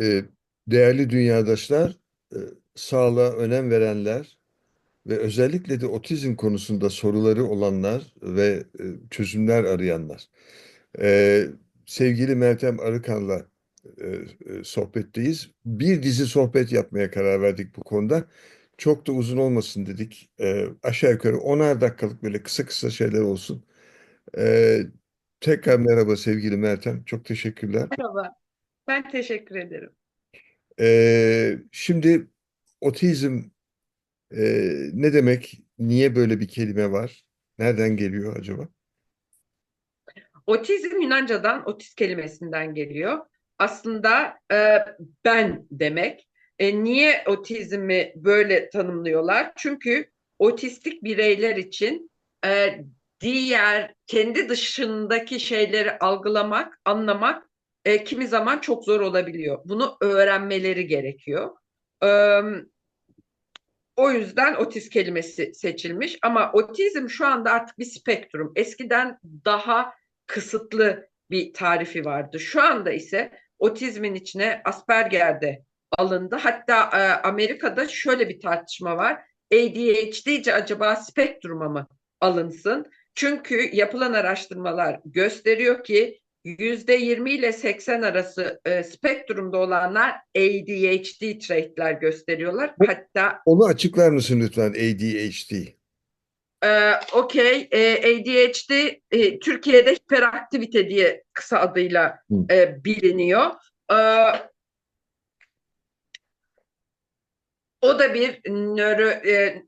Ee, değerli dünyadaşlar, e, sağlığa önem verenler ve özellikle de otizm konusunda soruları olanlar ve e, çözümler arayanlar. Ee, sevgili Meltem Arıkan'la e, sohbetteyiz. Bir dizi sohbet yapmaya karar verdik bu konuda. Çok da uzun olmasın dedik. Ee, aşağı yukarı onar dakikalık böyle kısa kısa şeyler olsun. Tekrar merhaba sevgili Meltem. Çok teşekkürler. Merhaba, ben teşekkür ederim. Ee, şimdi otizm e, ne demek? Niye böyle bir kelime var? Nereden geliyor acaba? Otizm Yunanca'dan otist kelimesinden geliyor. Aslında e, ben demek. E, niye otizmi böyle tanımlıyorlar? Çünkü otistik bireyler için e, diğer kendi dışındaki şeyleri algılamak, anlamak e, kimi zaman çok zor olabiliyor. Bunu öğrenmeleri gerekiyor. E, O yüzden otist kelimesi seçilmiş ama otizm şu anda artık bir spektrum. Eskiden daha kısıtlı bir tarifi vardı. Şu anda ise otizmin içine Asperger de alındı. Hatta e, Amerika'da şöyle bir tartışma var. ADHD'ci acaba spektruma mı alınsın? Çünkü yapılan araştırmalar gösteriyor ki yüzde 20 ile 80 arası e, spektrumda olanlar ADHD traitler gösteriyorlar. Hatta Onu açıklar mısın lütfen ADHD? e, okey e, ADHD e, Türkiye'de hiperaktivite diye kısa adıyla Hı. e, biliniyor. E, o da bir nöro e,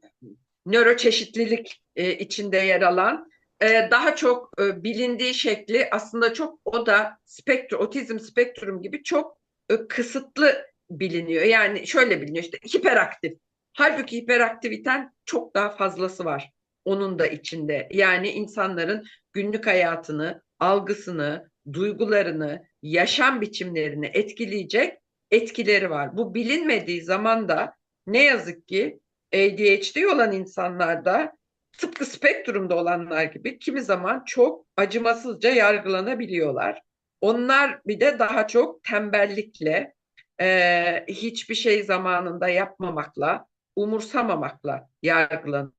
nöroçeşitlilik e, içinde yer alan e, daha çok e, bilindiği şekli aslında çok o da spektrum, otizm spektrum gibi çok e, kısıtlı biliniyor. Yani şöyle biliniyor işte hiperaktif. Halbuki hiperaktiviten çok daha fazlası var onun da içinde. Yani insanların günlük hayatını, algısını, duygularını, yaşam biçimlerini etkileyecek etkileri var. Bu bilinmediği zaman da ne yazık ki ADHD olan insanlarda tıpkı spektrumda olanlar gibi kimi zaman çok acımasızca yargılanabiliyorlar. Onlar bir de daha çok tembellikle, e, hiçbir şey zamanında yapmamakla, umursamamakla yargılanıyor.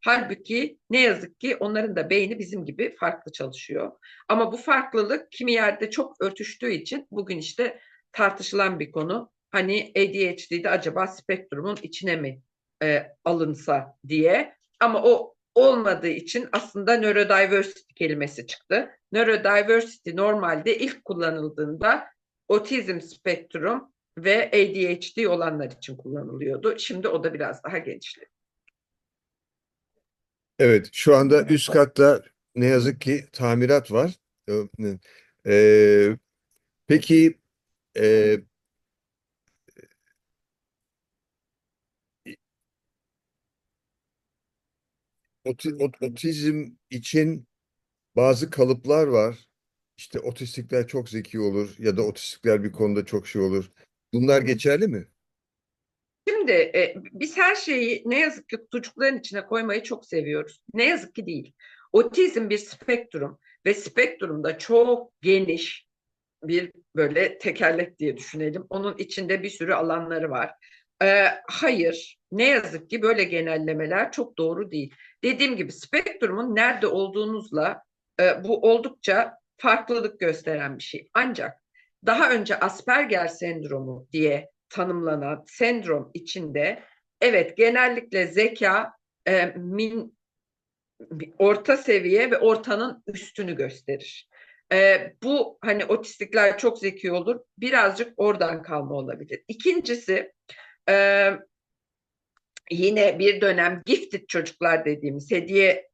Halbuki ne yazık ki onların da beyni bizim gibi farklı çalışıyor. Ama bu farklılık kimi yerde çok örtüştüğü için bugün işte tartışılan bir konu. Hani ADHD'de acaba spektrumun içine mi e, alınsa diye. Ama o olmadığı için aslında neurodiversity kelimesi çıktı. Neurodiversity normalde ilk kullanıldığında otizm spektrum ve ADHD olanlar için kullanılıyordu. Şimdi o da biraz daha genişledi. Evet, şu anda üst katta ne yazık ki tamirat var. Ee, peki e, oti- ot- otizm için bazı kalıplar var. İşte otistikler çok zeki olur ya da otistikler bir konuda çok şey olur. Bunlar geçerli mi? Şimdi e, biz her şeyi ne yazık ki çocukların içine koymayı çok seviyoruz. Ne yazık ki değil. Otizm bir spektrum ve spektrumda çok geniş bir böyle tekerlek diye düşünelim. Onun içinde bir sürü alanları var. E, hayır, ne yazık ki böyle genellemeler çok doğru değil. Dediğim gibi spektrumun nerede olduğunuzla e, bu oldukça farklılık gösteren bir şey. Ancak daha önce Asperger sendromu diye tanımlanan sendrom içinde evet genellikle zeka e, min, orta seviye ve ortanın üstünü gösterir. E, bu hani otistikler çok zeki olur birazcık oradan kalma olabilir. İkincisi e, yine bir dönem gifted çocuklar dediğimiz hediye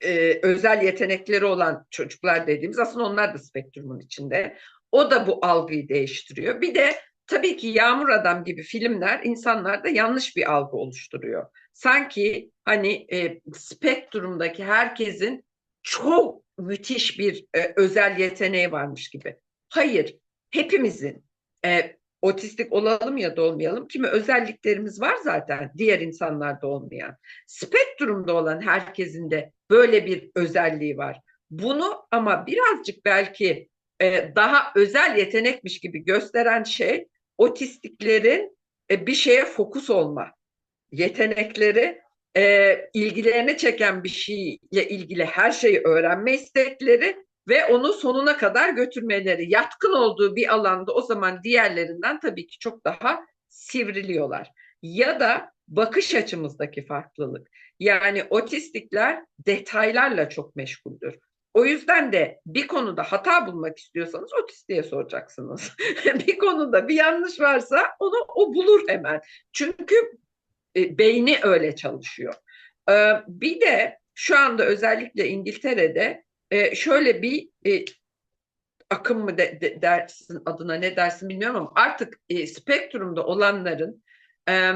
e, özel yetenekleri olan çocuklar dediğimiz aslında onlar da spektrumun içinde. O da bu algıyı değiştiriyor. Bir de tabii ki Yağmur Adam gibi filmler insanlarda yanlış bir algı oluşturuyor. Sanki hani e, spektrumdaki herkesin çok müthiş bir e, özel yeteneği varmış gibi. Hayır, hepimizin e, otistik olalım ya da olmayalım kimi özelliklerimiz var zaten diğer insanlarda olmayan. Spektrumda olan herkesin de böyle bir özelliği var. Bunu ama birazcık belki e, daha özel yetenekmiş gibi gösteren şey otistiklerin e, bir şeye fokus olma yetenekleri, e, ilgilerini çeken bir şeyle ilgili her şeyi öğrenme istekleri ve onu sonuna kadar götürmeleri. Yatkın olduğu bir alanda o zaman diğerlerinden tabii ki çok daha sivriliyorlar. Ya da bakış açımızdaki farklılık. Yani otistikler detaylarla çok meşguldür. O yüzden de bir konuda hata bulmak istiyorsanız otistiğe soracaksınız. bir konuda bir yanlış varsa onu o bulur hemen. Çünkü e, beyni öyle çalışıyor. E, bir de şu anda özellikle İngiltere'de e, şöyle bir e, akım mı de, de, dersin adına ne dersin bilmiyorum ama artık e, spektrumda olanların e,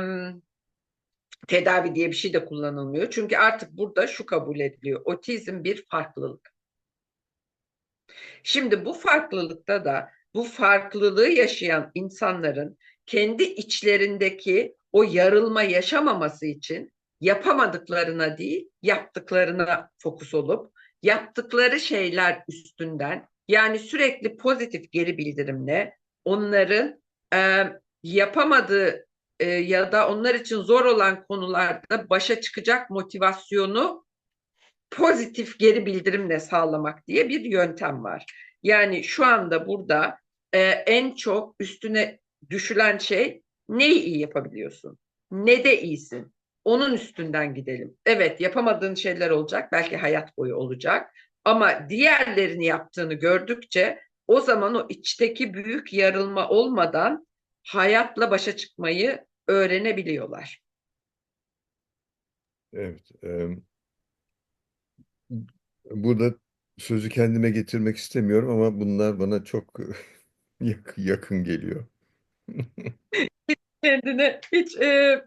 tedavi diye bir şey de kullanılmıyor. Çünkü artık burada şu kabul ediliyor. Otizm bir farklılık. Şimdi bu farklılıkta da bu farklılığı yaşayan insanların kendi içlerindeki o yarılma yaşamaması için yapamadıklarına değil, yaptıklarına fokus olup yaptıkları şeyler üstünden yani sürekli pozitif geri bildirimle onların e, yapamadığı e, ya da onlar için zor olan konularda başa çıkacak motivasyonu pozitif geri bildirimle sağlamak diye bir yöntem var. Yani şu anda burada e, en çok üstüne düşülen şey neyi iyi yapabiliyorsun? Ne de iyisin? Onun üstünden gidelim. Evet yapamadığın şeyler olacak. Belki hayat boyu olacak. Ama diğerlerini yaptığını gördükçe o zaman o içteki büyük yarılma olmadan hayatla başa çıkmayı öğrenebiliyorlar. Evet. E, burada sözü kendime getirmek istemiyorum ama bunlar bana çok yakın geliyor. Kendine hiç e,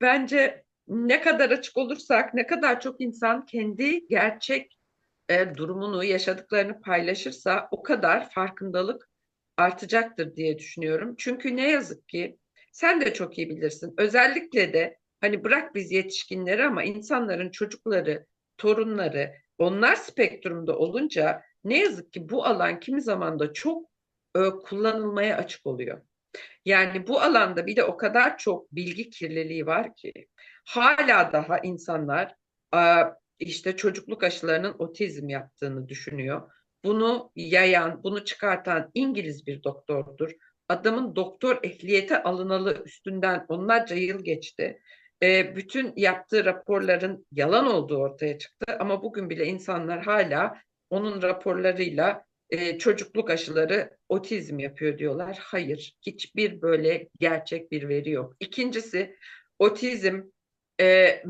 bence ne kadar açık olursak, ne kadar çok insan kendi gerçek e, durumunu, yaşadıklarını paylaşırsa o kadar farkındalık artacaktır diye düşünüyorum. Çünkü ne yazık ki sen de çok iyi bilirsin. Özellikle de hani bırak biz yetişkinleri ama insanların çocukları, torunları, onlar spektrumda olunca ne yazık ki bu alan kimi zaman da çok e, kullanılmaya açık oluyor. Yani bu alanda bir de o kadar çok bilgi kirliliği var ki hala daha insanlar işte çocukluk aşılarının otizm yaptığını düşünüyor. Bunu yayan, bunu çıkartan İngiliz bir doktordur. Adamın doktor ehliyeti alınalı üstünden onlarca yıl geçti. E, bütün yaptığı raporların yalan olduğu ortaya çıktı. Ama bugün bile insanlar hala onun raporlarıyla e, çocukluk aşıları otizm yapıyor diyorlar. Hayır, hiçbir böyle gerçek bir veri yok. İkincisi, otizm e,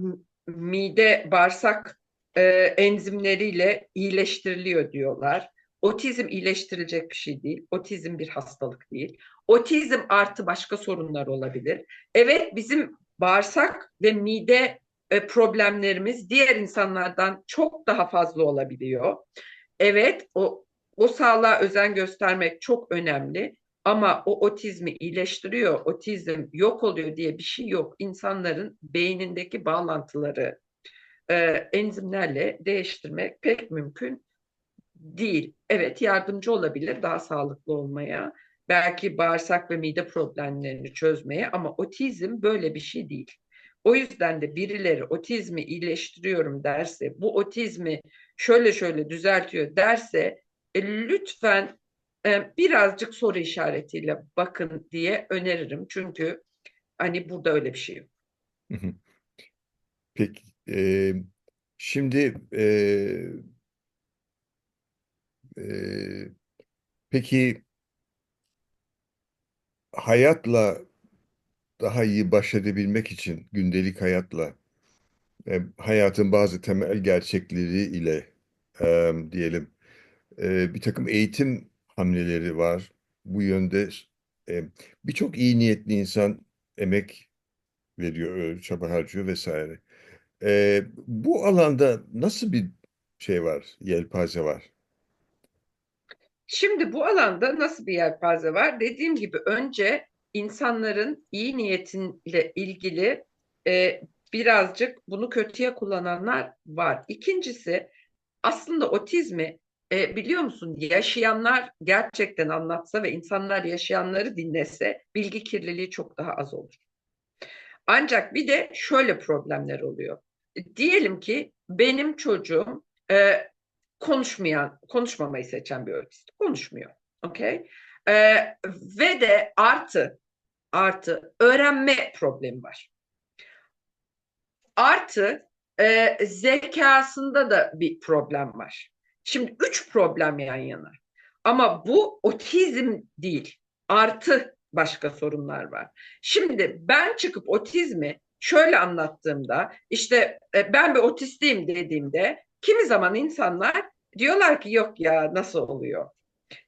mide bağırsak e, enzimleriyle iyileştiriliyor diyorlar. Otizm iyileştirilecek bir şey değil. Otizm bir hastalık değil. Otizm artı başka sorunlar olabilir. Evet bizim bağırsak ve mide e, problemlerimiz diğer insanlardan çok daha fazla olabiliyor. Evet o o sağlığa özen göstermek çok önemli ama o otizmi iyileştiriyor, otizm yok oluyor diye bir şey yok. İnsanların beynindeki bağlantıları e, enzimlerle değiştirmek pek mümkün değil. Evet yardımcı olabilir daha sağlıklı olmaya, belki bağırsak ve mide problemlerini çözmeye ama otizm böyle bir şey değil. O yüzden de birileri otizmi iyileştiriyorum derse, bu otizmi şöyle şöyle düzeltiyor derse lütfen e, birazcık soru işaretiyle bakın diye öneririm. Çünkü hani burada öyle bir şey yok. Peki e, şimdi e, e, peki hayatla daha iyi baş edebilmek için gündelik hayatla e, hayatın bazı temel gerçekleri ile e, diyelim e, bir takım eğitim hamleleri var. Bu yönde e, birçok iyi niyetli insan emek veriyor, çaba harcıyor vesaire. E, bu alanda nasıl bir şey var, yelpaze var? Şimdi bu alanda nasıl bir yelpaze var? Dediğim gibi önce insanların iyi niyetinle ilgili e, birazcık bunu kötüye kullananlar var. İkincisi aslında otizmi e, biliyor musun yaşayanlar gerçekten anlatsa ve insanlar yaşayanları dinlese bilgi kirliliği çok daha az olur. Ancak bir de şöyle problemler oluyor. E, diyelim ki benim çocuğum e, konuşmayan, konuşmamayı seçen bir öğretmen. Konuşmuyor. Okay? E, ve de artı artı öğrenme problemi var. Artı e, zekasında da bir problem var. Şimdi üç problem yan yana. Ama bu otizm değil. Artı başka sorunlar var. Şimdi ben çıkıp otizmi şöyle anlattığımda işte e, ben bir otistiyim dediğimde kimi zaman insanlar diyorlar ki yok ya nasıl oluyor?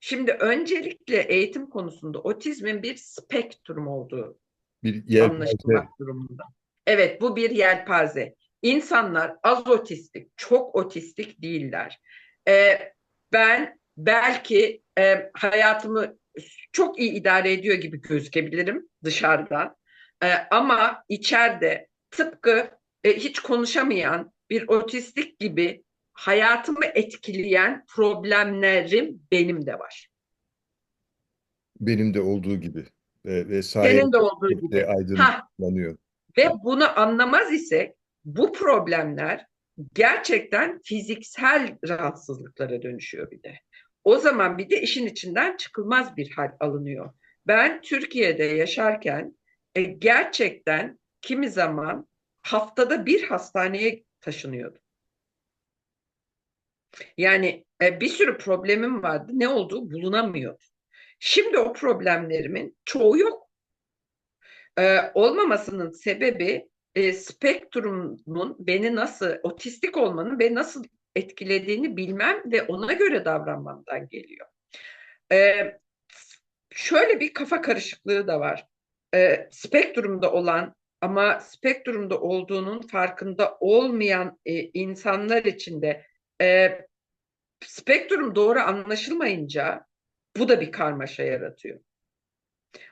Şimdi öncelikle eğitim konusunda otizmin bir spektrum olduğu Bir yelpaze. anlaşılmak durumunda. Evet bu bir yelpaze. İnsanlar az otistik, çok otistik değiller. Ee, ben belki e, hayatımı çok iyi idare ediyor gibi gözükebilirim dışarıdan. Ee, ama içeride tıpkı e, hiç konuşamayan bir otistik gibi hayatımı etkileyen problemlerim benim de var. Benim de olduğu gibi. Ve, ve Senin de olduğu gibi. Ha, aydınlanıyor. Ve bunu anlamaz ise bu problemler gerçekten fiziksel rahatsızlıklara dönüşüyor bir de. O zaman bir de işin içinden çıkılmaz bir hal alınıyor. Ben Türkiye'de yaşarken e, gerçekten kimi zaman haftada bir hastaneye taşınıyordum. Yani e, bir sürü problemim vardı. Ne olduğu bulunamıyordu. Şimdi o problemlerimin çoğu yok. Ee, olmamasının sebebi e, spektrumun beni nasıl, otistik olmanın beni nasıl etkilediğini bilmem ve ona göre davranmamdan geliyor. Ee, şöyle bir kafa karışıklığı da var. Ee, spektrumda olan ama spektrumda olduğunun farkında olmayan e, insanlar için de e, spektrum doğru anlaşılmayınca bu da bir karmaşa yaratıyor.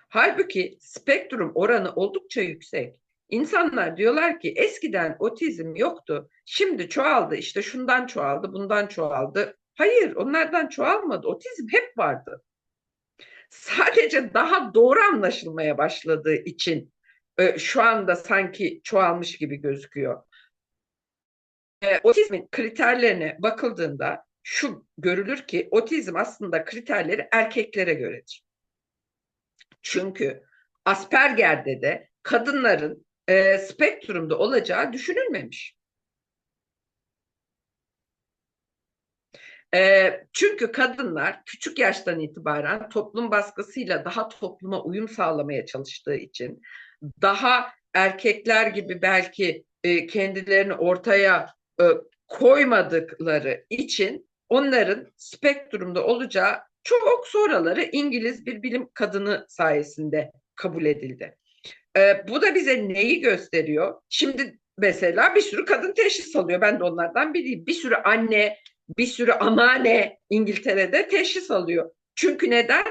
Halbuki spektrum oranı oldukça yüksek. İnsanlar diyorlar ki eskiden otizm yoktu. Şimdi çoğaldı. İşte şundan çoğaldı, bundan çoğaldı. Hayır, onlardan çoğalmadı. Otizm hep vardı. Sadece daha doğru anlaşılmaya başladığı için e, şu anda sanki çoğalmış gibi gözüküyor. E, otizmin kriterlerine bakıldığında şu görülür ki otizm aslında kriterleri erkeklere göredir. Çünkü Asperger'de de kadınların e, spektrumda olacağı düşünülmemiş. E, çünkü kadınlar küçük yaştan itibaren toplum baskısıyla daha topluma uyum sağlamaya çalıştığı için daha erkekler gibi belki e, kendilerini ortaya e, koymadıkları için onların spektrumda olacağı çok sonraları İngiliz bir bilim kadını sayesinde kabul edildi. Ee, bu da bize neyi gösteriyor? Şimdi mesela bir sürü kadın teşhis alıyor. Ben de onlardan biriyim. Bir sürü anne, bir sürü anneanne İngiltere'de teşhis alıyor. Çünkü neden?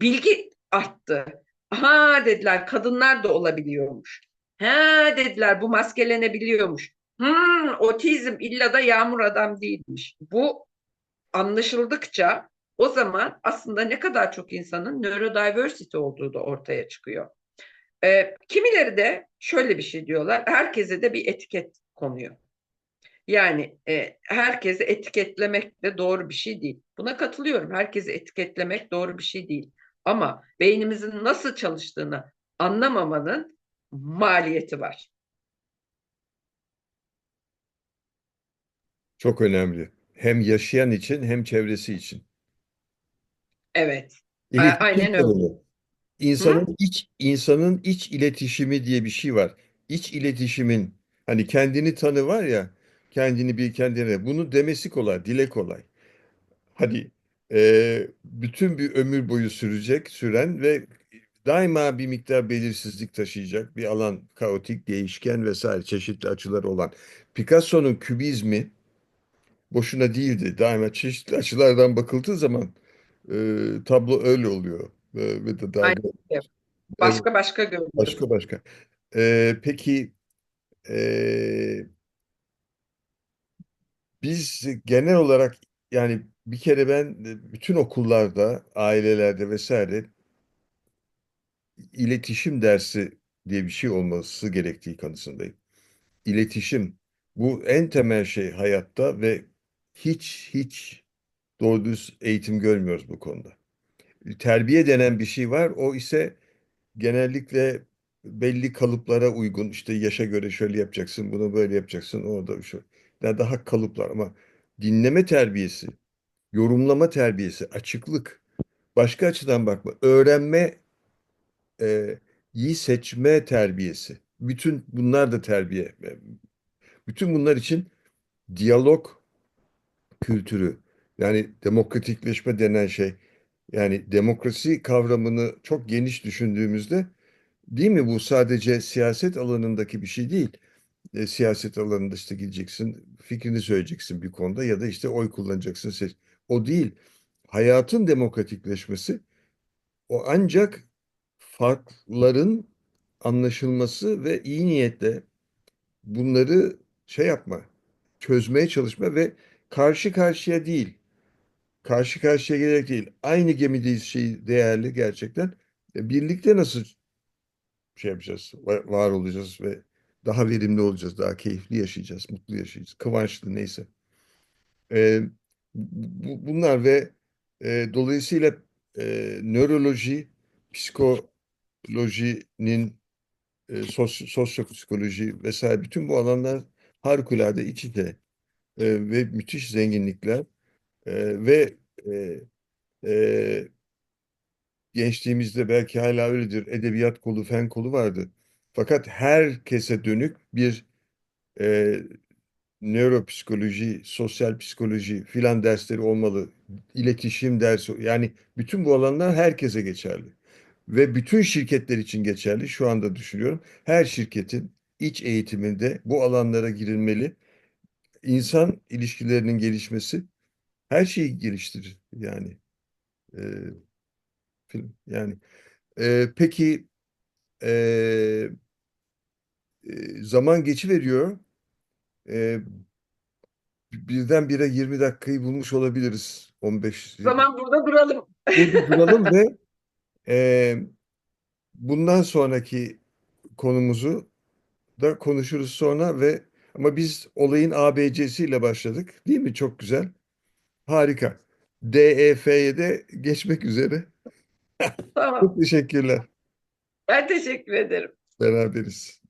Bilgi arttı. Ha dediler kadınlar da olabiliyormuş. Ha dediler bu maskelenebiliyormuş. Hmm, otizm illa da yağmur adam değilmiş. Bu anlaşıldıkça o zaman aslında ne kadar çok insanın neurodiversity olduğu da ortaya çıkıyor. E, kimileri de şöyle bir şey diyorlar, herkese de bir etiket konuyor. Yani e, herkesi etiketlemek de doğru bir şey değil. Buna katılıyorum. Herkesi etiketlemek doğru bir şey değil. Ama beynimizin nasıl çalıştığını anlamamanın maliyeti var. Çok önemli. Hem yaşayan için hem çevresi için. Evet. İletişim Aynen öyle. İnsanın iç insanın iç iletişimi diye bir şey var. İç iletişimin hani kendini tanı var ya kendini bir kendine bunu demesi kolay, dile kolay. Hani e, bütün bir ömür boyu sürecek süren ve daima bir miktar belirsizlik taşıyacak bir alan, kaotik, değişken vesaire çeşitli açıları olan. Picasso'nun kübizmi boşuna değildi. Daima çeşitli açılardan bakıldığı zaman e, tablo öyle oluyor. Ve de daha Aynen. Başka başka görünüyor. başka başka. E, peki e, biz genel olarak yani bir kere ben e, bütün okullarda, ailelerde vesaire iletişim dersi diye bir şey olması gerektiği kanısındayım. İletişim bu en temel şey hayatta ve hiç hiç doğru düz eğitim görmüyoruz bu konuda. Terbiye denen bir şey var. O ise genellikle belli kalıplara uygun işte yaşa göre şöyle yapacaksın, bunu böyle yapacaksın, orada şu. Yani daha kalıplar ama dinleme terbiyesi, yorumlama terbiyesi, açıklık, başka açıdan bakma, öğrenme, e, iyi seçme terbiyesi. Bütün bunlar da terbiye. Bütün bunlar için diyalog kültürü, yani demokratikleşme denen şey, yani demokrasi kavramını çok geniş düşündüğümüzde Değil mi? Bu sadece siyaset alanındaki bir şey değil. E, siyaset alanında işte gideceksin, fikrini söyleyeceksin bir konuda ya da işte oy kullanacaksın. Seç. O değil. Hayatın demokratikleşmesi o ancak farkların anlaşılması ve iyi niyetle bunları şey yapma, çözmeye çalışma ve karşı karşıya değil, karşı karşıya gelerek değil, aynı gemideyiz şey değerli gerçekten. E, Birlikte nasıl şey yapacağız, var, olacağız ve daha verimli olacağız, daha keyifli yaşayacağız, mutlu yaşayacağız, kıvançlı neyse. Ee, bu, bunlar ve e, dolayısıyla e, nöroloji, psikolojinin, e, sosyo, sosyopsikoloji vesaire bütün bu alanlar harikulade iç içe e, ve müthiş zenginlikler e, ve e, e, gençliğimizde belki hala öyledir. Edebiyat kolu, fen kolu vardı. Fakat herkese dönük bir e, nöropsikoloji, sosyal psikoloji filan dersleri olmalı. İletişim dersi. Yani bütün bu alanlar herkese geçerli. Ve bütün şirketler için geçerli. Şu anda düşünüyorum. Her şirketin iç eğitiminde bu alanlara girilmeli. İnsan ilişkilerinin gelişmesi her şeyi geliştirir. Yani e, film. Yani e, peki e, zaman geçiveriyor. E, birdenbire 20 dakikayı bulmuş olabiliriz. 15. O zaman burada duralım. Burada duralım ve e, bundan sonraki konumuzu da konuşuruz sonra ve ama biz olayın ABC'siyle başladık. Değil mi? Çok güzel. Harika. DEF'ye de geçmek üzere. Tamam. Çok teşekkürler. Ben teşekkür ederim. Beraberiz.